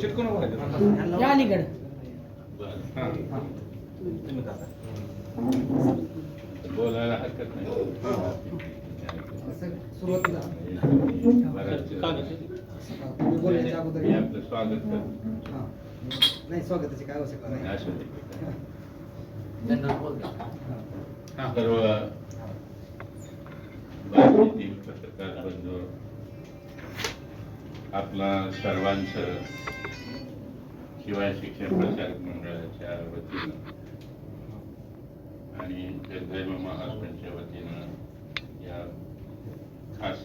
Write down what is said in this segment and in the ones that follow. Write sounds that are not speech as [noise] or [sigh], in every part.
चिटकून अलीकडे. बोलायला हरकत नाही. आपलं स्वागत हां. नाही स्वागताची काय आवश्यकता नाही. हां सर्व भारतातील पत्रकार बंधू आपला सर्वांचं शिवाय शिक्षण प्रसारक मंडळाच्या वतीनं आणि जगदैव महाराष्ट्राच्या वतीनं या खास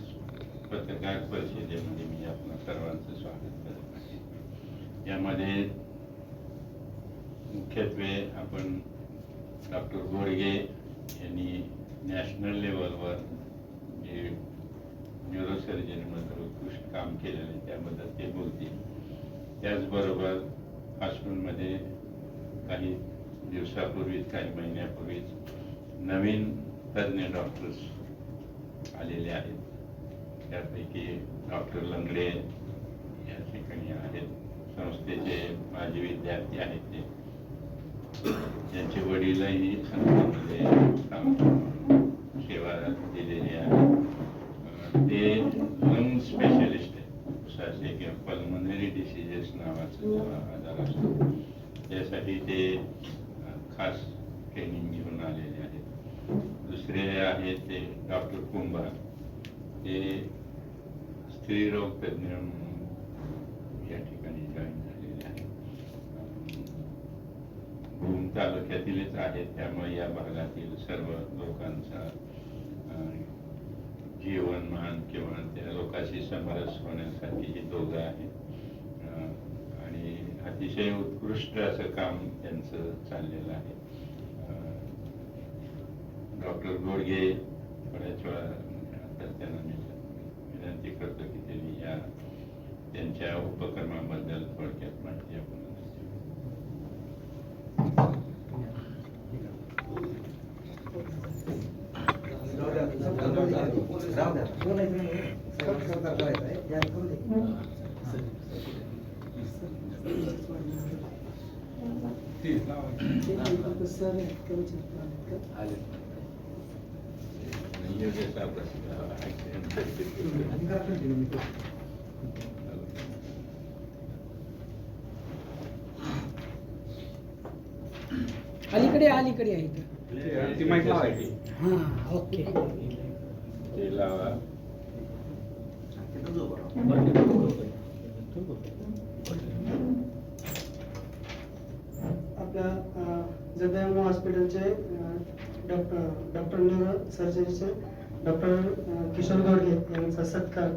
पत्रकार परिषदेमध्ये मी आपलं सर्वांचं स्वागत करत आहे. यामध्ये मुख्यत्वे आपण डॉक्टर गोडगे यांनी नॅशनल लेवलवर जे न्यूरोसर्जरीमध्ये उत्कृष्ट काम केलेलं आहे त्याबद्दल ते बोलतील त्याचबरोबर हॉस्पिटलमध्ये काही दिवसापूर्वीच काही महिन्यापूर्वीच नवीन तज्ज्ञ डॉक्टर्स आलेले आहेत. त्यापैकी डॉक्टर लंगडे या ठिकाणी आहेत. संस्थेचे माजी विद्यार्थी आहेत ते. त्यांचे वडीलही संस्थेमध्ये काम सेवा दिलेली आहे. ते लंग स्पेशलिस्ट आहे. श्वासीय किंवा पल्मनरी डिसिजेस नावाचा आजार असतो त्यासाठी ते खास ट्रेनिंग घेऊन आलेले आहेत. दुसरे आहेत ते डॉक्टर कुंभार. ते स्त्रीरोग तज्ज्ञ म्हणून या ठिकाणी जॉईन झालेले आहेत. भूम तालुक्यातीलच आहेत त्यामुळे या भागातील सर्व लोकांचा जीवनमान किंवा त्या लोकांशी समरस होण्यासाठी हे दोघं आहेत. आणि अतिशय उत्कृष्ट असं काम त्यांचं चाललेलं आहे. डॉक्टर गोडगे बऱ्याच वेळा आता त्यांना मी विनंती करतो की त्यांनी या त्यांच्या उपक्रमाबद्दल थोडक्यात माहिती आपण राहू द्या. राहू द्या. बोलायचं नाही. सरकार- सरकार करायचं आहे. या करू दे. ती लावा. योग्य सापडा अधिकार continue मी करतो. अलीकडे अलीकडे आहे इथं. ती- ती माईक लावायची हां ओके. ते लावा आपल्या जगदंब हॉस्पिटलचे डॉक्टर डॉक्टर न्यूरो सर्जरीचे डॉक्टर किशोर गोडगे यांचा सत्कार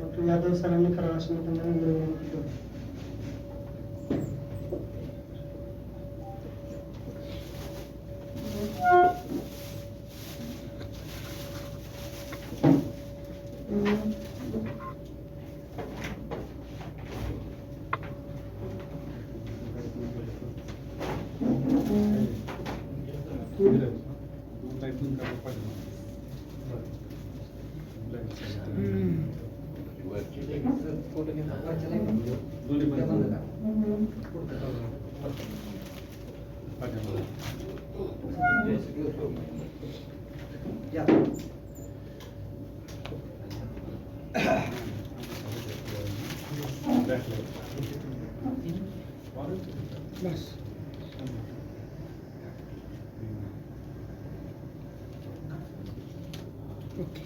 डॉक्टर यादव सरांनी करावा अशी मी त्यांना विनंती करतो. हम्म. वरची सर, फोटो घेता. वरच्या line मध्ये. दोन्ही पण. त्या बंद करा. पुढचं करू. या. बस ओके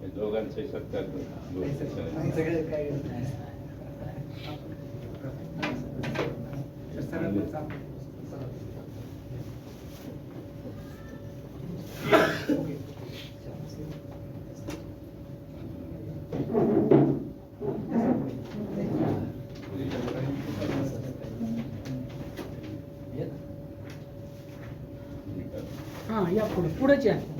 हे दोघांचे सत्कार करू. नाही, सर. नाही, सगळे काय सर, सर, ओके. हां या पुढे पुढेच या.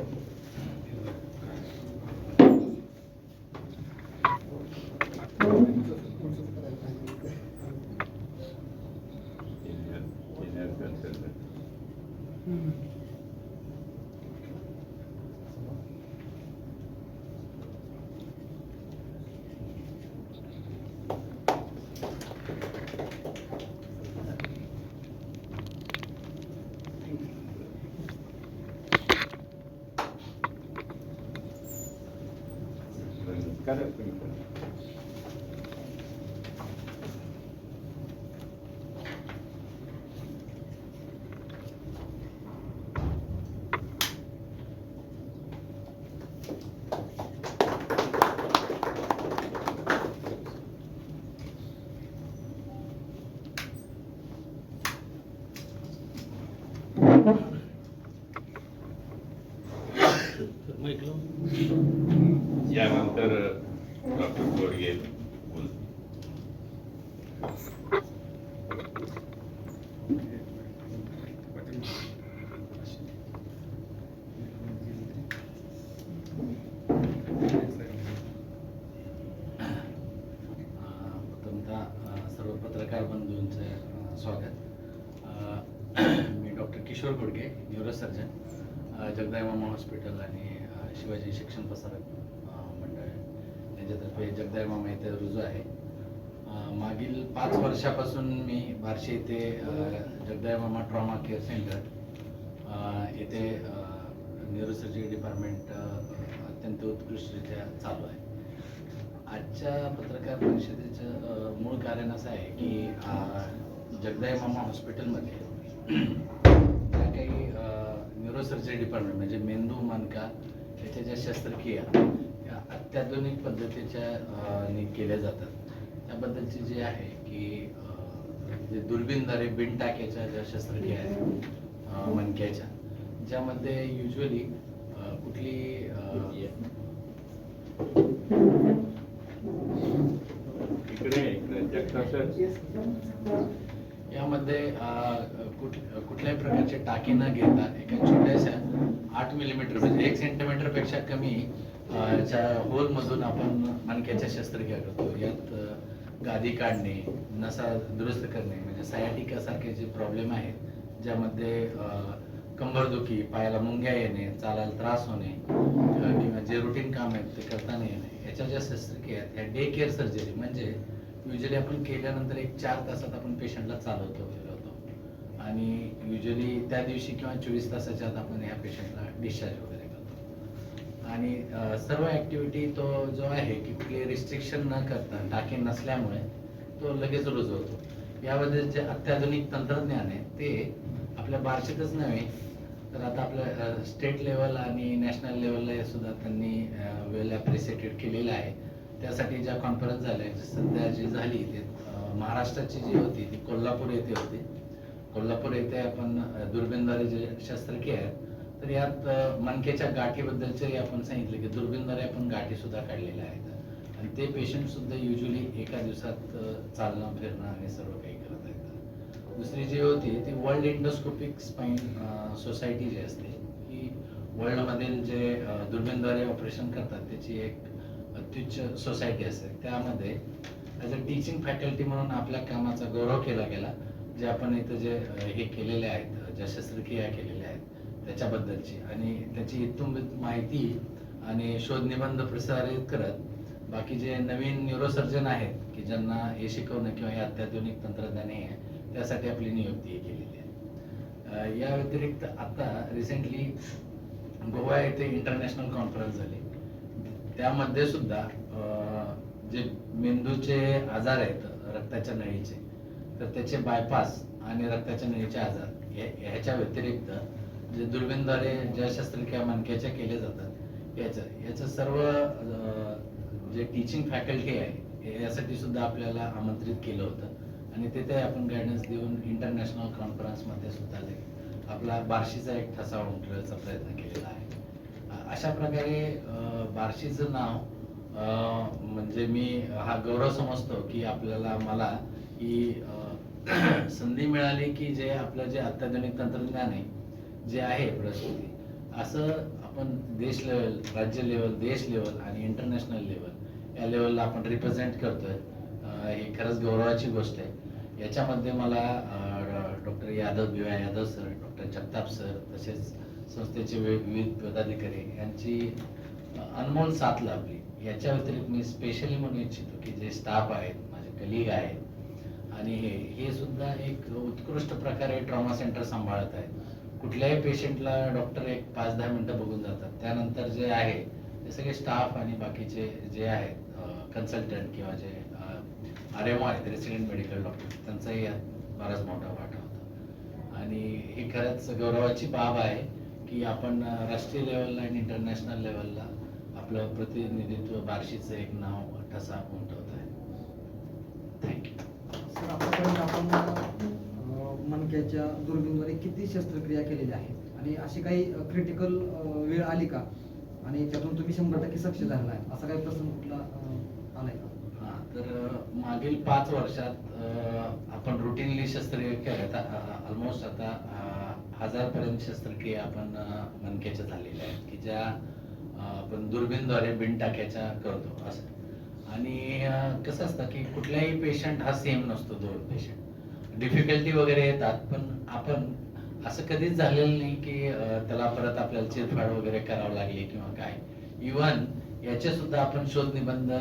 सर्व पत्रकार बंधूंचं स्वागत. [clears throat] मी डॉक्टर किशोर गुडगे न्यूरोसर्जन अ, जगदायमामा हॉस्पिटल आणि शिवाजी शिक्षण प्रसारक मंडळ. यांच्यातर्फे जगदायमामा इथे रुजू आहे. मागील पाच वर्षापासून मी बार्शी येथे जगदायमामा ट्रॉमा केअर सेंटर येथे न्यूरोसर्जरी डिपार्टमेंट अत्यंत उत्कृष्टरित्या चालू आहे. आजच्या पत्रकार परिषदेचं मूळ कारण असं आहे की अ, जगदाय मामा हॉस्पिटलमध्ये ज्या काही न्यूरोसर्जरी डिपार्टमेंट म्हणजे मेंदू मानका याच्या ज्या शस्त्रक्रिया या अत्याधुनिक पद्धतीच्या केल्या जातात. त्याबद्दलची जे आहे की जे दुर्बीनद्वारे बिन टाक्याच्या ज्या शस्त्रक्रिया आहेत मनक्याच्या मणक्याच्या ज्यामध्ये युजली कुठली अ, इकडे इकडे जगताप सर यामध्ये कुठल्याही प्रकारचे टाके न घेता एका छोट्याशा आठ मिलीमीटर म्हणजे एक सेंटीमीटरपेक्षा कमी होल मधून आपण मणक्याच्या शस्त्रक्रिया करतो. यात गादी काढणे नसा दुरुस्त करणे म्हणजे सायाटिका सारखे जे प्रॉब्लेम आहेत ज्यामध्ये कंबरदुखी पायाला मुंग्या येणे चालायला त्रास होणे किंवा जे रुटीन काम आहेत ते करता नाही येणे याच्या ज्या शस्त्रक्रिया आहेत ह्या डे केअर सर्जरी म्हणजे युजली आपण केल्यानंतर एक चार तासात आपण पेशंटला चालवतो फिरवतो. आणि युजली त्या दिवशी किंवा चोवीस तासाच्या आत आपण ह्या पेशंटला डिस्चार्ज वगैरे करतो. आणि सर्व ऍक्टिव्हिटी तो जो आहे की कुठले रिस्ट्रिक्शन न करता टाके नसल्यामुळे तो लगेच रुजवतो यामध्ये जे अत्याधुनिक तंत्रज्ञान आहे ते आपल्या बार्शीतच नव्हे तर आता आपल्या स्टेट लेवल आणि नॅशनल लेवलला सुद्धा त्यांनी वेल ॲप्रिसिएटेड केलेलं आहे. त्यासाठी ज्या कॉन्फरन्स झाल्या सध्या जी झाली ते महाराष्ट्राची जी होती ती कोल्हापूर येथे होती. कोल्हापूर येथे आपण अ, दुर्बीनद्वारे जे शस्त्रक्रिया आहेत तर यात मनकेच्या मणक्याच्या गाठीबद्दलचे आपण सांगितलं की दुर्बीनद्वारे आपण गाठी सुद्धा काढलेल्या आहेत. आणि ते पेशंट सुद्धा युजली एका दिवसात चालणं फिरणं आणि सर्व काही करत आहेत. दुसरी जी होती ती वर्ल्ड इंडोस्कोपिक स्पाईन सोसायटी जी असते ही वर्ल्डमधील जे अ, दुर्बीनद्वारे ऑपरेशन करतात त्याची एक टीचर सोसायटी असते त्यामध्ये ॲज अ टीचिंग फॅकल्टी म्हणून आपल्या कामाचा गौरव केला गेला. जे आपण इथं जे हे केलेले आहेत ज्या शस्त्रक्रिया केलेल्या आहेत त्याच्याबद्दलची. आणि त्याची इत्तुंबित माहिती आणि शोधनिबंध प्रसारित करत बाकी जे नवीन न्यूरोसर्जन आहेत की ज्यांना हे शिकवणं किंवा हे अत्याधुनिक तंत्रज्ञान हे आहे त्यासाठी आपली नियुक्ती केलेली आहे. या व्यतिरिक्त आता रिसेंटली गोवा येथे इंटरनॅशनल कॉन्फरन्स झाली. त्यामध्ये सुद्धा जे मेंदूचे आजार आहेत रक्ताच्या नळीचे तर त्याचे बायपास आणि रक्ताच्या नळीचे आजार ह्याच्या व्यतिरिक्त जे दुर्बिणद्वारे ज्या शस्त्रक्रिया मनक्याच्या केल्या जातात याचं याचं सर्व जे टीचिंग फॅकल्टी आहे यासाठी सुद्धा आपल्याला आमंत्रित केलं होतं. आणि तिथे आपण गायडन्स देऊन इंटरनॅशनल कॉन्फरन्समध्ये सुद्धा आपला बार्शीचा एक ठसा उमटण्याचा प्रयत्न केलेला आहे. अशा प्रकारे बार्शीचं नाव म्हणजे मी हा गौरव समजतो की आपल्याला मला ही [clears throat] संधी मिळाली की जे आपलं जे अत्याधुनिक तंत्रज्ञान आहे जे आहे प्रस्तुती असं आपण देश लेवल राज्य लेवल देश लेवल आणि इंटरनॅशनल लेवल या लेवलला आपण रिप्रेझेंट करतोय. हे खरंच गौरवाची गोष्ट आहे. याच्यामध्ये मला doctor Yadav B Y Yadav sir doctor Jagtap sir तसेच संस्थेचे विविध पदाधिकारी यांची अनमोल साथ लाभली. याच्या व्यतिरिक्त मी स्पेशली म्हणू इच्छितो की जे स्टाफ आहेत माझे कलिग आहेत आणि हे हे सुद्धा एक उत्कृष्ट प्रकारे ट्रॉमा सेंटर सांभाळत आहेत. कुठल्याही पेशंटला डॉक्टर एक पाच दहा मिनटं बघून जातात. त्यानंतर जे आहे ते सगळे स्टाफ आणि बाकीचे जे आहेत कन्सल्टंट किंवा जे आर एम आहेत रेसिडेंट मेडिकल डॉक्टर त्यांचाही यात बराच मोठा वाटा होता. आणि ही खरंच गौरवाची बाब आहे. की आपण राष्ट्रीय लेवलला आणि इंटरनॅशनल लेवलला आपलं प्रतिनिधित्व बार्शीचं एक नाव ठसा उमटवत आहे. थँक्यू सर आतापर्यंत आपण मणक्याच्या दुर्बीणद्वारे किती शस्त्रक्रिया केलेल्या आहेत? आणि अशी काही क्रिटिकल वेळ आली का? आणि त्यातून तुम्ही शंभर टक्के सक्सेस झाला आहे. असा काही प्रसंग कुठला आलाय का? हा तर मागील पाच वर्षात आपण रुटीनली शस्त्रक्रिया ऑलमोस्ट आता हजारपर्यंत शस्त्रक्रिया आपण मनक्याच्या झालेल्या आहेत की ज्या आपण दुर्बीनद्वारे बिन टाक्याच्या करतो असं. आणि कसं असतं की कुठलाही पेशंट हा सेम नसतो दोन पेशंट डिफिकल्टी वगैरे येतात पण आपण असं कधीच झालेलं नाही की त्याला परत आपल्याला चिरफाड वगैरे करावं लागली किंवा काय. इवन याचे सुद्धा आपण शोध निबंध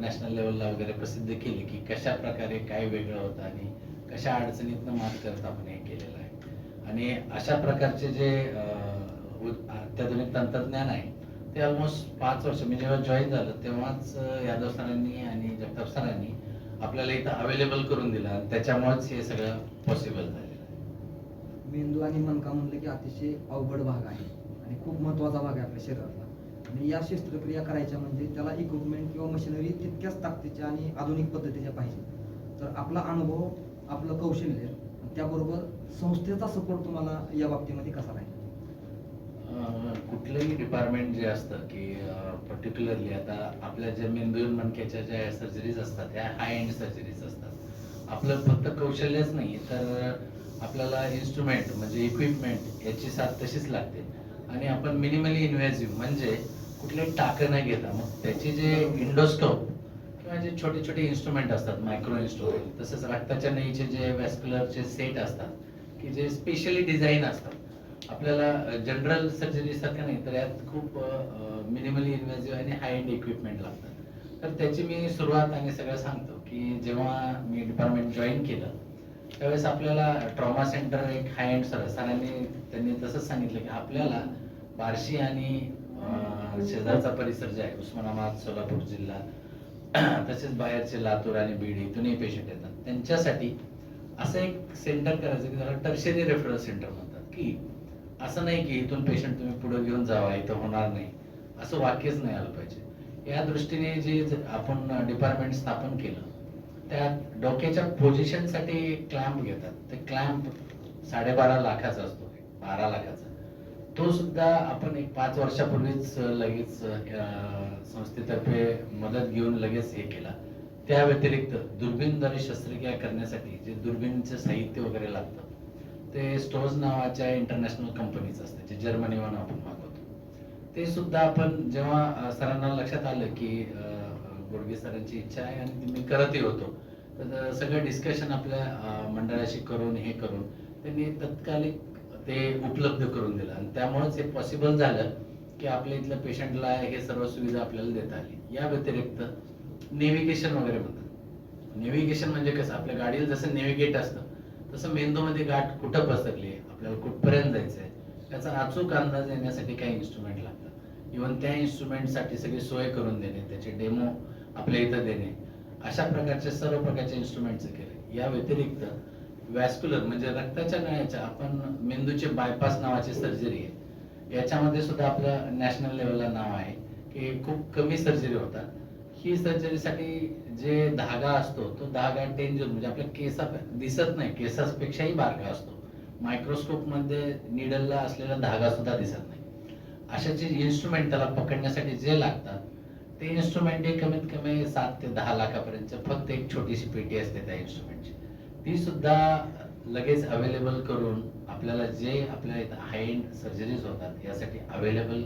नॅशनल लेवलला वगैरे प्रसिद्ध केले की कशा प्रकारे काय वेगळं होतं आणि कशा अडचणीतनं मात करत आपण हे केलेलं आणि अशा प्रकारचे जे अत्याधुनिक तंत्रज्ञान आहे ते ऑलमोस्ट पाच वर्ष मी जेव्हा जॉईन झालं तेव्हाच यादव सरांनी आणि जगताप सरांनी आपल्याला इथं अवेलेबल करून दिलं आणि त्याच्यामुळेच हे सगळं पॉसिबल झालेलं आहे. मेंदू आणि मनका म्हणलं की अतिशय अवघड भाग आहे आणि खूप महत्त्वाचा भाग आहे आपल्या शरीरातला. आणि या शस्त्रक्रिया करायच्या म्हणजे त्याला इक्विपमेंट किंवा मशिनरी तितक्याच ताकदीच्या आणि आधुनिक पद्धतीच्या पाहिजे. तर आपला अनुभव आपलं कौशल्य त्याबरोबर संस्थेचा सपोर्ट तुम्हाला या बाबतीमध्ये कसा राहील? कुठलंही डिपार्टमेंट जे असतं की पर्टिक्युलरली आता आपल्या ज्या मेंदू मणक्याच्या ज्या सर्जरीज असतात त्या हाय एंड सर्जरीज असतात. आपलं फक्त कौशल्यच नाही तर आपल्याला इन्स्ट्रुमेंट म्हणजे इक्विपमेंट याची साथ तशीच लागते. आणि आपण मिनिमली इन्व्हेसिव्ह म्हणजे कुठले टाकं न घेता मग त्याचे जे इंडोस्कोप किंवा जे छोटे छोटे इन्स्ट्रुमेंट असतात मायक्रो इन्स्ट्रुमेंट तसंच रक्ताच्या नळीचे जे वॅस्क्युलरचे सेट असतात की जे स्पेशली डिझाईन असतात. आपल्याला जनरल सर्जरी सारखं नाही तर यात खूप मिनिमली इन्व्हेसिव्ह आणि हाय एंड इक्विपमेंट लागतात. तर त्याची मी सुरुवात आणि सगळं सांगतो की जेव्हा मी डिपार्टमेंट जॉईन केलं त्यावेळेस आपल्याला ट्रॉमा सेंटर एक हाय एंड सर सरांनी त्यांनी तसंच सांगितलं की आपल्याला बार्शी आणि शेजारचा परिसर जे आहे उस्मानाबाद सोलापूर जिल्हा तसेच बाहेरचे लातूर आणि बीड इथूनही पेशंट येतात. त्यांच्यासाठी असं एक सेंटर करायचं की त्याला टर्शरी रेफरल सेंटर म्हणतात की असं नाही की इथून पेशंट तुम्ही पुढे घेऊन जावा इथं होणार नाही. असं वाक्यच नाही आलं पाहिजे. या दृष्टीने जे आपण डिपार्टमेंट स्थापन केलं त्यात डोक्याच्या पोझिशनसाठी क्लॅम्प घेतात. ते क्लॅम्प साडेबारा लाखाचा असतो बारा लाखाचा. तो सुद्धा आपण एक पाच वर्षापूर्वीच लगेच संस्थेतर्फे मदत घेऊन लगेच हे केला. त्या व्यतिरिक्त दुर्बीणद्वारे शस्त्रक्रिया करण्यासाठी जे दुर्बीणचं साहित्य वगैरे लागतं ते स्टोज नावाच्या इंटरनॅशनल कंपनीचं असतं जे जर्मनीवरून आपण मागवतो. ते सुद्धा आपण जेव्हा सरांना लक्षात आलं की गोडगे सरांची इच्छा आहे आणि मी करतही होतो तर सगळं डिस्कशन आपल्या मंडळाशी करून हे करून त्यांनी तत्कालिक ते उपलब्ध करून दिलं. आणि त्यामुळेच हे पॉसिबल झालं की आपल्या इथल्या पेशंटला हे सर्व सुविधा आपल्याला देता आली. या व्यतिरिक्त नेव्हिगेशन वगैरे म्हणतात. नेव्हिगेशन म्हणजे कसं? आपल्या गाडीला जसं नेव्हिगेट असतं तसं मेंदूमध्ये गाठ कुठं पसरली आपल्याला कुठपर्यंत जायचं आहे त्याचा अचूक अंदाज येण्यासाठी काही इन्स्ट्रुमेंट लागतात. इव्हन त्या इन्स्ट्रुमेंटसाठी सगळी सोय करून देणे त्याचे डेमो आपल्या इथं देणे. अशा प्रकारचे सर्व प्रकारचे इन्स्ट्रुमेंट्स केले. या व्यतिरिक्त वॅस्क्युलर म्हणजे रक्ताच्या नळ्याच्या आपण मेंदूचे बायपास नावाची सर्जरी आहे. याच्यामध्ये सुद्धा आपलं नॅशनल लेवलला नाव आहे की खूप कमी सर्जरी होतात. ही सर्जरीसाठी जे धागा असतो तो धागा डेंजर म्हणजे आपल्या केसा दिसत नाही केसापेक्षाही बारका असतो. मायक्रोस्कोपमध्ये निडलला असलेला धागा सुद्धा दिसत नाही. अशा जे इन्स्ट्रुमेंट त्याला पकडण्यासाठी जे लागतात ते इन्स्ट्रुमेंट हे कमीत कमी सात ते दहा लाखापर्यंत फक्त एक छोटीशी पेटी असते त्या इन्स्ट्रुमेंटची ती सुद्धा लगेच अवेलेबल करून आपल्याला जे आपल्या इथं हाय एंड सर्जरीज होतात यासाठी अवेलेबल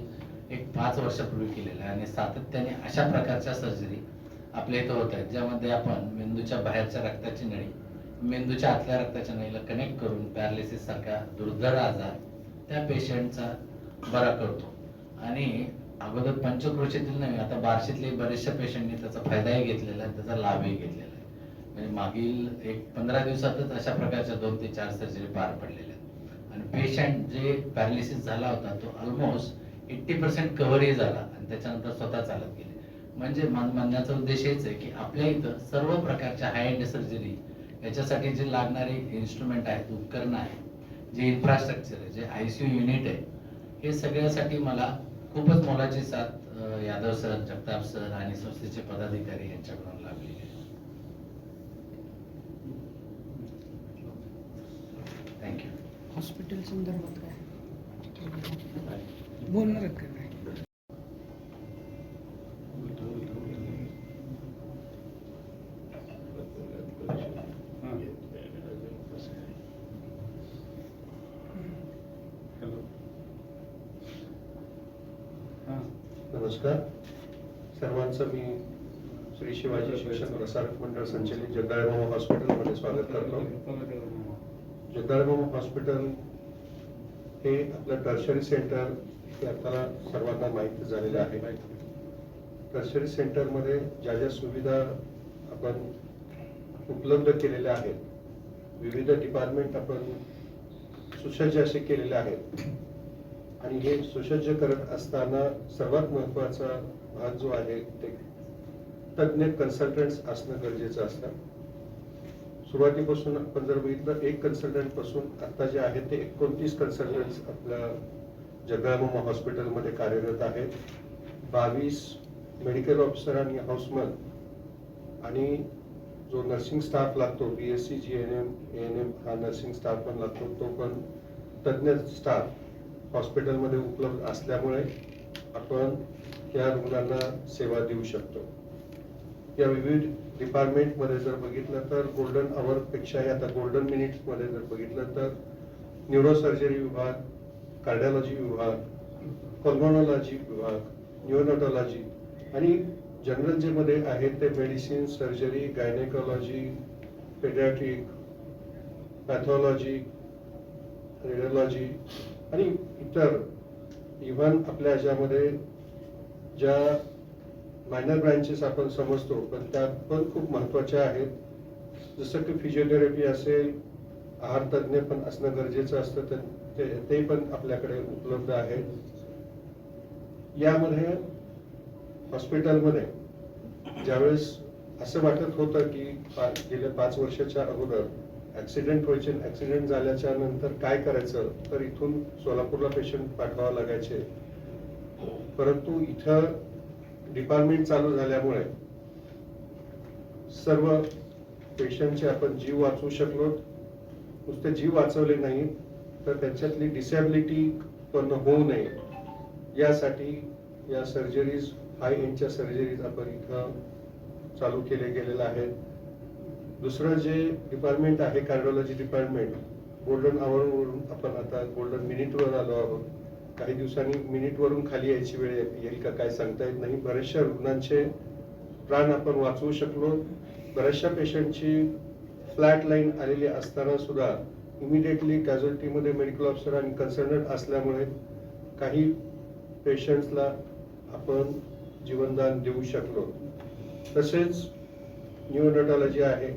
एक पाच वर्षापूर्वी केलेलं आहे आणि सातत्याने अशा प्रकारच्या सर्जरी आपल्या इथं होत आहेत ज्यामध्ये आपण मेंदूच्या बाहेरच्या रक्ताची नळी मेंदूच्या आतल्या रक्ताच्या नळीला कनेक्ट करून पॅरालिसिस सारखा दुर्धर आजार त्या पेशंटचा बरा करतो. आणि अगोदर पंचक्रोशीतील नाही आता बार्शीतले बरेचशा पेशंटने त्याचा फायदाही घेतलेला आहे त्याचा लाभही घेतलेला आहे. म्हणजे मागील एक पंधरा दिवसातच अशा प्रकारच्या दोन ते चार सर्जरी पार पडलेल्या आहेत. आणि पेशंट जे पॅरालिसिस झाला होता तो ऑलमोस्ट एट्टी पर्सेंट कव्हरही झाला आणि त्याच्यानंतर स्वतः चालत गेले. म्हणजे मान- म्हणण्याचा उद्देश हेच आहे की आपल्या इथं सर्व प्रकारच्या हाय एंड सर्जरी याच्यासाठी जे लागणारे इन्स्ट्रुमेंट आहेत उपकरणं आहेत जे इन्फ्रास्ट्रक्चर आहे जे आय सी यू युनिट आहे हे सगळ्यासाठी मला खूपच मोलाची साथ यादव सर जगताप सर आणि संस्थेचे पदाधिकारी यांच्याकडून लाभली आहे. थँक्यू हॉस्पिटल संदर्भात काय? बोलणार आहेत का काय हॅलो नमस्कार. सर्वांचं मी श्री शिवाजी शिक्षण प्रसारक मंडळ संचलित जगदाळबाबा हॉस्पिटलमध्ये स्वागत करतो. जगदाळबाबा हॉस्पिटल हे आपलं टर्शरी सेंटर हे आपल्याला सर्वांना माहिती झालेलं आहे. टर्शरी सेंटरमध्ये ज्या ज्या सुविधा आपण उपलब्ध केलेल्या आहेत विविध डिपार्टमेंट आपण सुसज्ज असे केलेले आहेत. आणि हे सुसज्ज करत असताना सर्वात महत्त्वाचा भाग जो आहे ते तज्ज्ञ कन्सल्टंट्स असणं गरजेचं असतं. सुरुवातीपासून आपण जर बघितलं एक कन्सल्टंटपासून आता जे आहे ते एकोणतीस कन्सल्टंट्स आपल्या जगदाळमामा हॉस्पिटलमध्ये कार्यरत आहेत बावीस मेडिकल ऑफिसर आणि हाऊसमन. आणि जो नर्सिंग स्टाफ लागतो B S C G N M A N M हा नर्सिंग स्टाफ पण लागतो. तो पण तज्ज्ञ स्टाफ हॉस्पिटलमध्ये उपलब्ध असल्यामुळे आपण या रुग्णांना सेवा देऊ शकतो. या विविध डिपार्टमेंटमध्ये जर बघितलं तर गोल्डन आवरपेक्षाही आता गोल्डन मिनिट्समध्ये जर बघितलं तर न्यूरोसर्जरी विभाग कार्डिओलॉजी विभाग पल्मोनॉलॉजी विभाग न्यूरोटॉलॉजी आणि जनरल जे मध्ये आहेत ते medicine surgery gynaecology paediatric pathology radiology आणि इतर. इव्हन आपल्या ह्याच्यामध्ये ज्या मायनर ब्रँचेस आपण समजतो पण त्या पण खूप महत्त्वाच्या आहेत. जसं की फिजिओथेरपी असेल आहार तज्ज्ञ पण असणं गरजेचं असतं तर ते- ते पण आपल्याकडे उपलब्ध आहे. यामध्ये हॉस्पिटलमध्ये ज्यावेळेस असं वाटत होतं की गेल्या पाच वर्षाच्या अगोदर ऍक्सिडेंट व्हायचे ऍक्सिडेंट झाल्याच्यानंतर काय करायचं तर इथून सोलापूरला पेशंट पाठवावं लागायचे. परंतु इथं डिपार्टमेंट चालू झाल्यामुळे सर्व पेशंटचे आपण जीव वाचवू शकलो. नुसते जीव वाचवले नाही तर त्याच्यातली डिसॅबिलिटी पण होऊ नये. यासाठी या सर्जरीज हाय एंडच्या सर्जरीज आपण इथं चालू केले गेलेलं आहे दुसरं जे डिपार्टमेंट आहे कार्डिओलॉजी डिपार्टमेंट गोल्डन आवरवरून आपण आता गोल्डन मिनिटवर आलो आहोत. काही दिवसांनी मिनिटवरून खाली यायची वेळ येईल का काय सांगता येत नाही. बऱ्याचशा रुग्णांचे प्राण आपण वाचवू शकलो. बऱ्याचशा पेशंटची फ्लॅट लाईन आलेली असताना सुद्धा इमिडिएटली कॅज्युअल्टीमध्ये मेडिकल ऑफिसर आणि कन्सल्टंट असल्यामुळे काही पेशंट्सला आपण जीवनदान देऊ शकलो. तसेच न्यूरोटॉलॉजी आहे.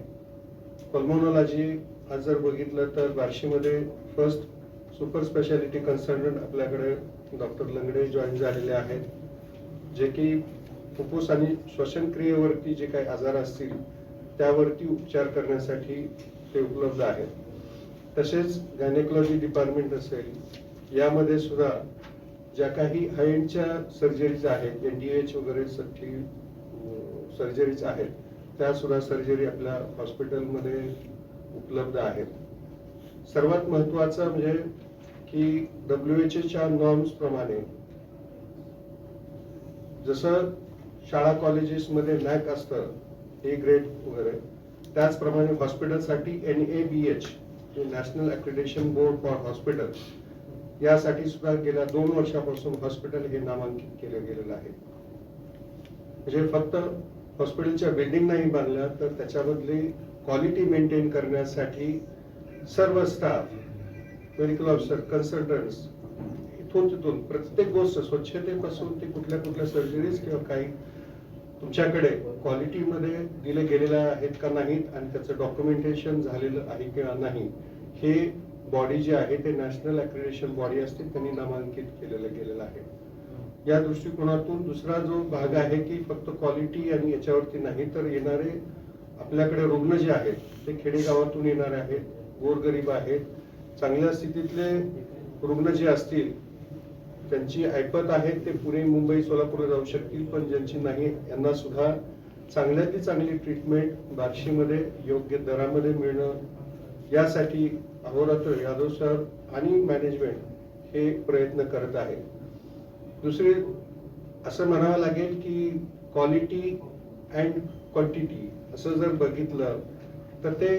पल्मोनॉलॉजी आज जर बघितलं तर बार्शीमध्ये फर्स्ट सुपर स्पेशालिटी कन्सल्टंट आपल्याकडे डॉक्टर लंगडे जॉईन झालेले आहेत. जे की फुफ्फुस आणि श्वसनक्रियेवरती जे काही आजार असतील त्यावरती उपचार करण्यासाठी ते उपलब्ध आहेत. तसेच गायनेकॉलॉजी डिपार्टमेंट असेल यामध्ये सुद्धा ज्या काही हायएंडच्या सर्जरीज आहेत एन डी एच वगैरे साठी सर्जरीज आहेत त्या सुद्धा सर्जरी आपल्या हॉस्पिटलमध्ये उपलब्ध आहेत. सर्वात महत्वाचं म्हणजे की डब्ल्यू एच एच्या नॉर्म्स प्रमाणे जसं शाळा कॉलेजेसमध्ये नॅक असतं ए ग्रेड वगैरे त्याचप्रमाणे हॉस्पिटलसाठी N A B H national accreditation board for hospital यासाठी सुद्धा गेल्या दोन वर्षापासून हॉस्पिटल हे नामांकित केलं गेलेलं आहे. म्हणजे फक्त हॉस्पिटलच्या बिल्डिंग नाही बांधल्या तर त्याच्यामधली क्वालिटी मेंटेन करण्यासाठी सर्व स्टाफ मेडिकल ऑफिसर कन्सल्टंट्स इथून तिथून प्रत्येक गोष्ट स्वच्छतेपासून ते कुठल्या कुठल्या सर्जरीज किंवा काही तुमच्याकडे क्वालिटीमध्ये दिले गेलेल्या आहेत का नाहीत आणि त्याचं डॉक्युमेंटेशन झालेलं आहे किंवा नाही हे बॉडी जे आहे ते नॅशनल अक्रिडेशन बॉडी असते त्यांनी नामांकित केलेलं गेलेलं आहे. या दृष्टिकोनातून दुसरा जो भाग आहे की फक्त क्वालिटी आणि याच्यावरती नाही तर येणारे आपल्याकडे रुग्ण जे आहेत ते खेडेगावातून येणारे आहेत गोरगरीब आहेत चांगल्या स्थितीतले रुग्ण जे असतील त्यांची ऐपत आहेत ते पुणे मुंबई सोलापूरला जाऊ शकतील पण ज्यांची नाही यांना सुद्धा चांगल्यातली चांगली ट्रीटमेंट बार्शीमध्ये योग्य दरामध्ये मिळणं यासाठी अहोरात्र यादव सर आणि मॅनेजमेंट हे प्रयत्न करत आहे दुसरे असं म्हणावं लागेल की क्वालिटी अँड क्वांटिटी असं जर बघितलं तर ते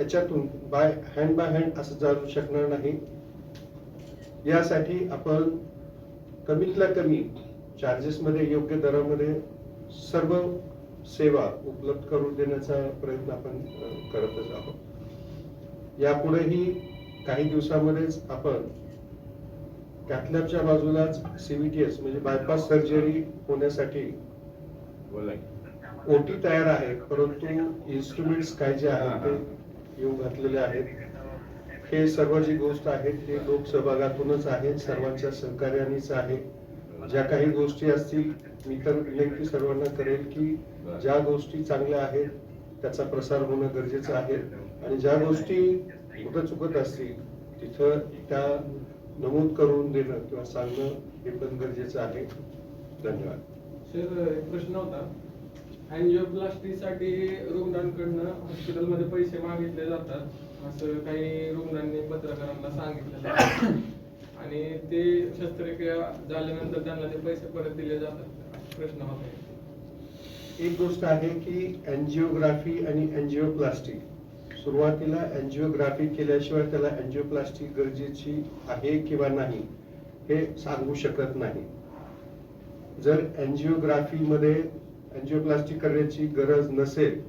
याच्यातून बाय हँड बाय हँड असं जाऊ शकणार नाही. यासाठी आपण कमीतल्या कमी चार्जेस मध्ये योग्य दरामध्ये सर्व सेवा उपलब्ध करून देण्याचा प्रयत्न आपण करतच आहोत. यापुढेही काही दिवसामध्येच आपण कॅथलॅबच्या बाजूलाच सीव्हीटीएस म्हणजे बायपास सर्जरी होण्यासाठी. ओटी तयार आहे परंतु इन्स्ट्रुमेंट्स काय जे आहेत ते येऊ घातलेले आहेत. हे सर्व जी गोष्ट आहे ते लोकसहभागातूनच आहे सर्वांच्या सहकार्यानेच आहे. ज्या काही गोष्टी असतील मी तर विनंती सर्वांना करेल की ज्या गोष्टी चांगल्या आहेत त्याचा प्रसार होणं गरजेचं आहे. आणि ज्या गोष्टी कुठं चुकत असतील तिथं त्या नमूद करून देणं किंवा सांगणं हे पण गरजेचं आहे. धन्यवाद. सर एक प्रश्न होता. अँजिओप्लास्टीसाठी रुग्णांकडनं हॉस्पिटलमध्ये पैसे मागितले जातात. असं काही रुग्णांनी पत्रकारांना सांगितलेलं आहे. [coughs] आणि ते शस्त्रक्रिया झाल्यानंतर त्यांना ते पैसे परत दिले जातात. प्रश्न होता. एक गोष्ट आहे की अँजिओग्राफी आणि अँजिओप्लास्टी सुरुवातीला अँजिओग्राफी केल्याशिवाय त्याला अँजिओप्लास्टी गरजेची आहे किंवा नाही हे सांगू शकत नाही. जर अँजिओग्राफी मध्ये अँजिओप्लास्टी करण्याची गरज नसेल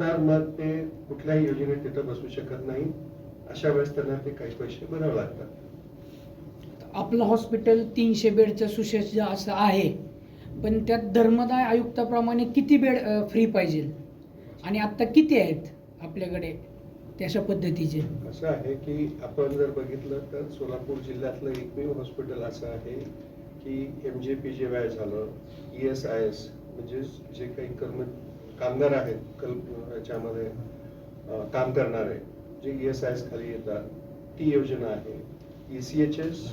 तर मग ते कुठल्याही योजनेत तिथं बसू शकत नाही. अशा वेळेस त्यांना ते काही पैसे भरावे लागतात. आपलं हॉस्पिटल तीनशे बेडचं सुसज्ज असं आहे. पण त्यात धर्मदाय आयुक्ताप्रमाणे किती बेड फ्री पाहिजे? आणि आत्ता किती आहेत आपल्याकडे त्याच्या पद्धतीचे? असं आहे की आपण जर बघितलं तर सोलापूर जिल्ह्यातलं एकमेव हॉस्पिटल असं आहे की एम जे पी जे वाय झालं ई एस आय एस म्हणजे जे काही कर्म कामगार आहेत कल्प याच्यामध्ये काम करणारे जे ई एस आय एस खाली येतात ती योजना आहे. ई सी एच एस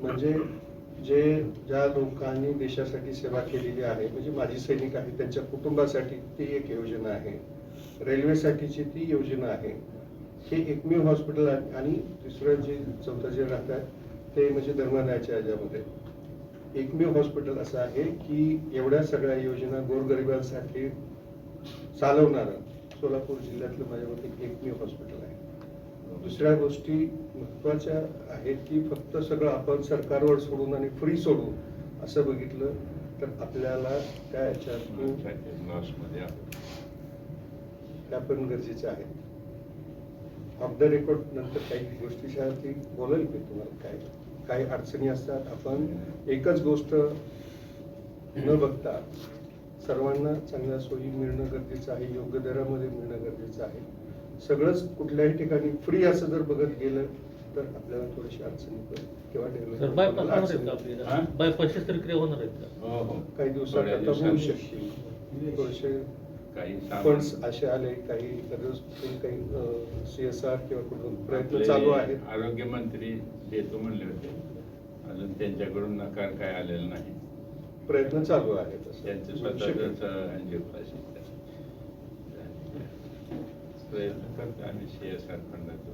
म्हणजे जे ज्या लोकांनी देशासाठी सेवा केलेली आहे म्हणजे माजी सैनिक आहे त्यांच्या कुटुंबासाठी ती एक योजना आहे. रेल्वेसाठीची ती योजना आहे. हे एकमेव हॉस्पिटल आहे आणि दुसरं जे चौथं जे राहतात ते म्हणजे धर्मादायाच्या याच्यामध्ये. एकमेव हॉस्पिटल असं आहे की एवढ्या सगळ्या योजना गोरगरिबांसाठी चालवणारं सोलापूर जिल्ह्यातलं माझ्या मते एकमेव हॉस्पिटल आहे. दुसऱ्या गोष्टी महत्त्वाच्या आहेत की फक्त सगळं आपण सरकारवर सोडून आणि फ्री सोडून असं बघितलं तर आपल्याला त्या याच्यातून. त्या पण गरजेच्या आहेत. ऑफ द रेकॉर्ड नंतर काही गोष्टी ती बोलेल मी तुम्हाला काय काही अडचणी असतात आपण एकच गोष्ट न बघता सर्वांना चांगल्या सोयी मिळणं गरजेचं आहे योग्य दरामध्ये मिळणं गरजेचं आहे. सगळंच कुठल्याही ठिकाणी फ्री असं जर बघत गेलं तर आपल्याला थोडीशी अडचणी पण किंवा हा? बायपास शस्त्रक्रिया होणार आहेत का? हो काही दिवसात होऊ दिवसांनी. शकतील थोडेसे काही फंड्स असे आले काही काही सी एस आर किंवा कुठून प्रयत्न चालू आहेत. आरोग्यमंत्री देतो म्हणले होते. अजून त्यांच्याकडून नकार काय आलेला नाही. प्रयत्न चालू आहेत असं. त्यांचं प्रयत्न करतो आम्ही आर फंडाचा